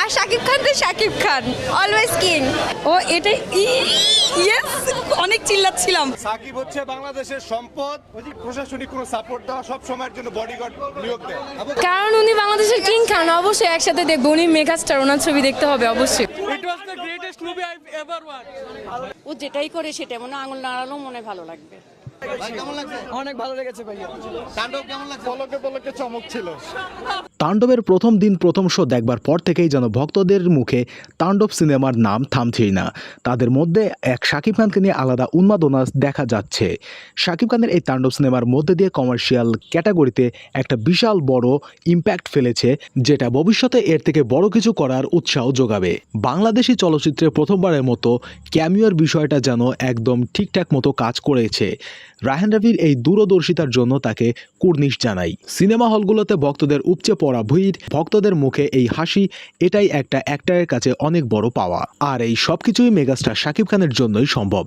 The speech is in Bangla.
আর শাকিব খান তো শাকিব খান অলওয়েজ কিং ও এটাই ইয়েস অনেক চিল্লাচ্ছিলাম। সাকিব হচ্ছে বাংলাদেশের সম্পদ। প্রশাসনিক কোনো সাপোর্ট দেওয়া সব সময়ের জন্য বডিগার্ড নিয়োগ দেয়। কারণ উনি বাংলাদেশের কিং খান অবশ্যই একসাথে দেখব। উনি মেগাস্টার ওনার ছবি দেখতে হবে অবশ্যই। It was the greatest movie I ever watched. ও যেটাই করে সেটা মনে আঙুল নাড়ালেও মনে ভালো লাগবে। অনেক ভালো লেগেছে ভাইয়া। পলকে পলকে চমক ছিল। তাণ্ডবের প্রথম দিন প্রথম শো দেখবার পর থেকেই যেন ভক্তদের মুখে তাণ্ডব সিনেমার নাম থামছেই না। তাদের মধ্যে এক শাকিব খানকে নিয়ে আলাদা উন্মাদনা দেখা যাচ্ছে। শাকিব খানের এই তাণ্ডব সিনেমার মধ্যে দিয়ে কমার্শিয়াল ক্যাটাগরিতে একটা বিশাল বড় ইম্প্যাক্ট ফেলেছে যেটা ভবিষ্যতে এর থেকে বড় কিছু করার উৎসাহ যোগাবে। বাংলাদেশি চলচ্চিত্রে প্রথমবারের মতো ক্যামিওর বিষয়টা যেন একদম ঠিকঠাক মতো কাজ করেছে। রাহেন রবির এই দূরদর্শিতার জন্য তাকে কুর্নিশ জানাই। সিনেমা হলগুলোতে ভক্তদের উপচে পড়া ভিড়, ভক্তদের মুখে এই হাসি, এটাই একটা অ্যাক্টারের কাছে অনেক বড় পাওয়া। আর এই সবকিছুই মেগাস্টার শাকিব খানের জন্যই সম্ভব।